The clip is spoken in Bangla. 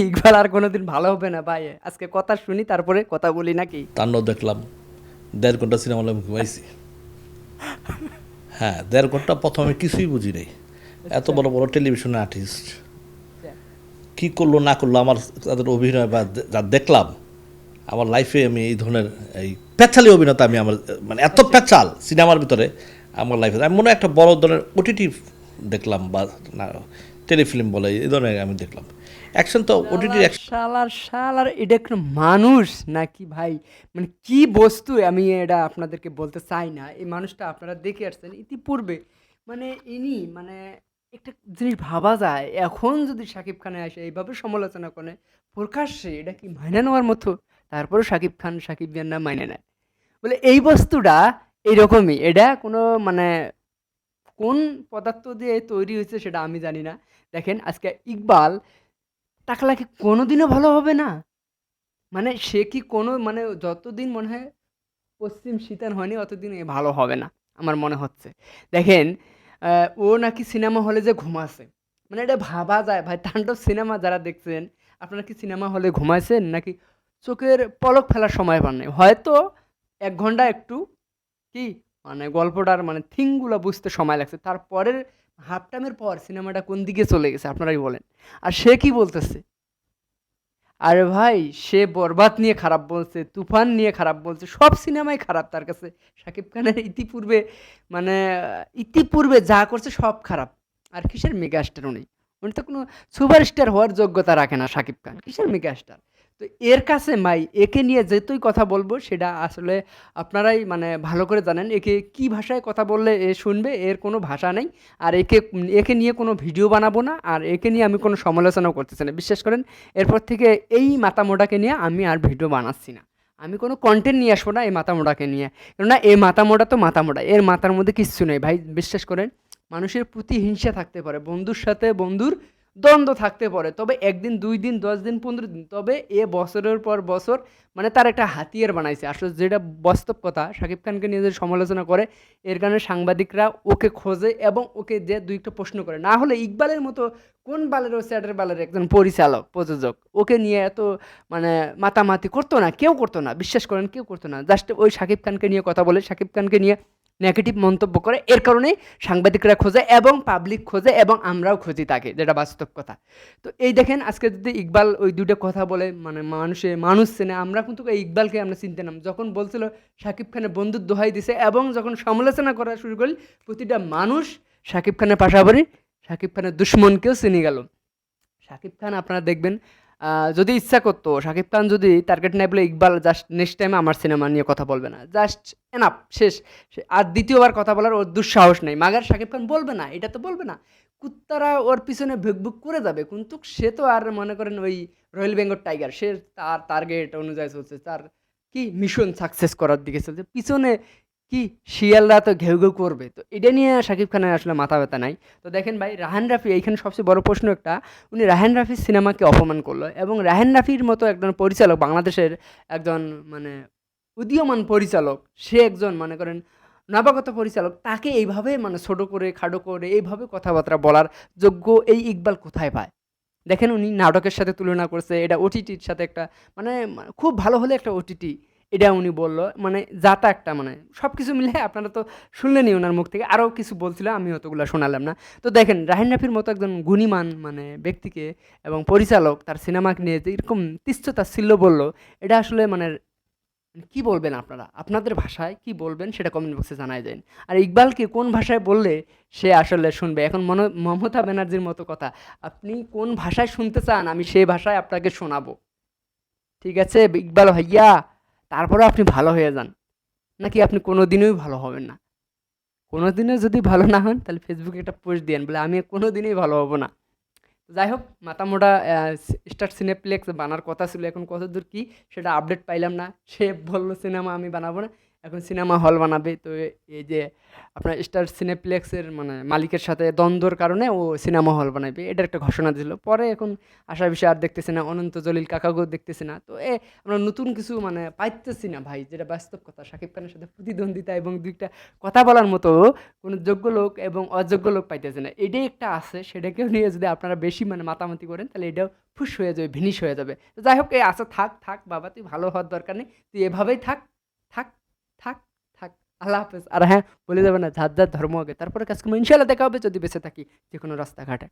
ইকবাল আর কোনোদিন ভালো হবে না ভাই। আজকে কথা শুনি তারপরে কথা বলি নাকি? তাণ্ডব দেখলাম। দেড় ঘণ্টা সিনেমা হলে ঘুমাইছি। হ্যাঁ দেড় ঘণ্টা প্রথমে কিছুই বুঝি নাই। এত বড় বড় টেলিভিশনের আর্টিস্ট কি করল না করল আমার তাদের অভিনয় বা যা দেখলাম আমার লাইফে আমি এই ধরনের এই পেঁচালি অভিনেতা আমি আমার মানে এত পেঁচাল সিনেমার ভিতরে আমার লাইফে আমি মনে হয় একটা বড় ধরনের ওটিটি দেখলাম বা না টেলিফিল্ম বলে এই ধরনের আমি দেখলাম। অ্যাকশন তো ওটিটি শালার শালার এটা কোনো মানুষ নাকি ভাই? মানে কি বস্তু? আমি এটা আপনাদেরকে বলতে চাই না। এই মানুষটা আপনারা দেখে আসছেন ইতিপূর্বে। মানে ইনি মানে একটা জিনিস ভাবা যায়। এখন যদি শাকিব খানে আসে এইভাবে সমালোচনা করে প্রকাশ্যে এটা কি মাইনে নেওয়ার মতো? তারপরেও শাকিব খান শাকিব বিয়ার নাম মাইনে নেয়। বলে এই বস্তুটা এইরকমই এটা কোনো মানে কোন পদার্থ দিয়ে তৈরি হয়েছে সেটা আমি জানি না। দেখেন আজকে ইকবাল টাকলা কি কোনোদিনও ভালো হবে না। মানে সে কি কোনো মানে যতদিন মনে হয় পশ্চিম শীতান হয়নি, অতদিন এ ভালো হবে না, আমার মনে হচ্ছে। দেখেন ও নাকি সিনেমা হলে যে ঘুমাছে মানে এটা ভাবা যায়। ভাই, তাণ্ডব সিনেমা যারা দেখছেন, আপনারা কি সিনেমা হলে ঘুমাইছেন নাকি চোখের পলক ফেলার সময় পান নাই? হয়তো এক ঘণ্টা একটু, কি? মানে গল্পটার মানে থিংগুলো বুঝতে সময় লাগছে। তারপরের হাফ টাইমের পর সিনেমাটা কোন দিকে চলে গেছে? আপনারাই বলেন। আর সে কি বলতেছে? আরে ভাই, সে বরবাদ নিয়ে খারাপ বলছে, তুফান নিয়ে খারাপ বলছে, সব সিনেমাই খারাপ তার কাছে। শাকিব খানের ইতিপূর্বে মানে ইতিপূর্বে যা করছে সব খারাপ। আর কিসের মেগাস্টার উনি? উনি তো কোনো সুপারস্টার হওয়ার যোগ্যতা রাখে না শাকিব খান। কিসের মেগাস্টার তো এর কাছে মাই, একে নিয়ে যেতুই কথা বলব, সেটা আসলে আপনারাই মানে ভালো করে জানেন, একে কি ভাষায় কথা বললে এ শুনবে, এর কোনো ভাষা নেই, আর একে একে নিয়ে কোনো ভিডিও বানাবো না, আর একে নিয়ে আমি কোনো সমালোচনাও করতেছি না। বিশ্বাস করেন, এরপর থেকে এই মাতামোটাকে নিয়ে আমি আর ভিডিও বানাচ্ছি না। আমি কোনো কন্টেন্ট নিয়ে আসব না এই মাতামোটাকে নিয়ে। কেননা এই মাতামোটা তো মাতামোটা, এর মাথার মধ্যে কিচ্ছু নেই। ভাই, বিশ্বাস করেন, মানুষের প্রতি হিংসা থাকতে পারে, বন্ধুর সাথে বন্ধুর দ্বন্দ্ব থাকতে পারে। তবে একদিন, দুই দিন, দশ দিন, পনেরো দিন, তবে এ বছরের পর বছর মানে তার একটা হাতিয়ার বানাইছে। আসলে যেটা বাস্তব কথা, শাকিব খানকে নিয়ে যে সমালোচনা করে, এর কারণে সাংবাদিকরা ওকে খোঁজে এবং ওকে যে দুই একটা প্রশ্ন করে। না হলে ইকবালের মতো কোন বালের ও স্যাটের বালের একজন পরিচালক, প্রযোজক, ওকে নিয়ে এত মানে মাতামাতি করতো না? কেউ করতো না, বিশ্বাস করেন, কেউ করতো না। জাস্ট ওই শাকিব খানকে নিয়ে কথা বলে, শাকিব খানকে নিয়ে নেগেটিভ মন্তব্য করে। এর কারণেই সাংবাদিকরা খোঁজে এবং পাবলিক খোঁজে এবং আমরাও খুঁজি তাকে, যেটা বাস্তব কথা। তো এই দেখেন, আজকে যদি ইকবাল ওই দুটো কথা বলে মানে মানুষে, মানুষ চেনে, আমরা কিন্তু এই ইকবালকে আমরা চিনতে নাম। যখন বলছিল শাকিব খানের বন্ধুর দোহাই দিছে এবং যখন সমালোচনা করা শুরু করল, প্রতিটা মানুষ শাকিব খানের পাশাপাশি শাকিব খানের দুশ্মনকেও চিনে গেল। শাকিব খান, আপনারা দেখবেন যদি ইচ্ছা করতো, শাকিব খান যদি টার্গেট নাই বলে ইকবাল জাস্ট নেক্সট টাইম আমার সিনেমা নিয়ে কথা বলবে না। জাস্ট এনাফ শেষ। আর দ্বিতীয়বার কথা বলার ওর দুঃসাহস নেই। মাগার শাকিব খান বলবে না, এটা তো বলবে না। কুত্তারা ওর পিছনে ভুক করে যাবে, কিন্তু সে তো আর মনে করেন ওই রয়্যাল বেঙ্গল টাইগার সে তার টার্গেট অনুযায়ী চলছে, তার কি মিশন সাকসেস করার দিকে চলছে। পিছনে কি শিয়ালরা তো ঘেউ ঘেউ করবে। তো এটা নিয়ে শাকিব খানের আসলে মাথা ব্যথা নাই। তো দেখেন ভাই, রাহান রাফি এইখানে সবচেয়ে বড় প্রশ্ন একটা, উনি রাহান রাফির সিনেমাকে অপমান করল এবং রাহান রাফির মতো একজন পরিচালক, বাংলাদেশের একজন মানে উদীয়মান পরিচালক, সে একজন মনে করেন নবাগত পরিচালক, তাকে এইভাবে মানে ছোটো করে, খাটো করে, এইভাবে কথাবার্তা বলার যোগ্য এই ইকবাল কোথায় পায়? দেখেন উনি নাটকের সাথে তুলনা করছে, এটা ওটিটির সাথে একটা মানে খুব ভালো হলে একটা ওটিটি এটা উনি বলল মানে যাতা একটা মানে সব কিছু মিলে আপনারা তো শুনলেনই ওনার মুখ থেকে, আরও কিছু বলছিল, আমি অতগুলো শোনালাম না। তো দেখেন রাহিন রাফির মতো একজন গুণীমান মানে ব্যক্তিকে এবং পরিচালক, তার সিনেমাকে নিয়ে এরকম তিস্ততা ছিল বলল, এটা আসলে মানে কি বলবেন আপনারা? আপনাদের ভাষায় কি বলবেন সেটা কমেন্ট বক্সে জানাই দেন। আর ইকবালকে কোন ভাষায় বললে সে আসলে শুনবে? এখন মনে, মমতা ব্যানার্জির মতো কথা, আপনি কোন ভাষায় শুনতে চান, আমি সেই ভাষায় আপনাকে শোনাবো। ঠিক আছে? ইকবাল ভাইয়া তারপরে আপনি ভালো হয়ে যান। নাকি আপনি কোনো দিনই ভালো হবেন না? কোনো দিনও যদি ভালো না হন, তাহলে ফেসবুকে একটা পোস্ট দিয়েন বলে আমি কোনো দিনই ভালো হব না। যাই হোক, মাতামোটা স্টার সিনেপ্লেক্স বানার কথা ছিল, এখন কত দূর কী, সেটা আপডেট পাইলাম না। সে বলল সিনেমা আমি বানাবো না। এখন সিনেমা হল বানাবে, তো এই যে আপনার স্টার সিনেপ্লেক্সের মানে মালিকের সাথে দ্বন্দ্বর কারণে ও সিনেমা হল বানাবে, এটা একটা ঘোষণা দিল। পরে এখন আশা বিষয় আর দেখতেছি না, অনন্ত জলিল কাকাকেও দেখতেছি না। তো এ আমরা নতুন কিছু মানে পাইতেছি না ভাই, যেটা বাস্তব কথা। শাকিব খানের সাথে প্রতিদ্বন্দ্বিতা এবং দুইটা কথা বলার মতো কোনো যোগ্য লোক এবং অযোগ্য লোক পাইতেছে না। এটাই একটা আছে, সেটাকেও নিয়ে যদি আপনারা বেশি মানে মাতামাতি করেন, তাহলে এটাও ফুস হয়ে যাবে, ভিনিশ হয়ে যাবে। যাই হোক এই আছে, থাক থাক, বাবা, তুই ভালো হওয়ার দরকার নেই, তুই এভাবেই থাক থাক। থাক থাক আল্লাহ হাফেজ আর হ্যাঁ বলে দেবে না, যার যার ধর্ম আগে, তারপরে কাজকে ইনশাল্লাহ দেখা হবে যদি বেঁচে থাকি যে কোনো রাস্তাঘাটে।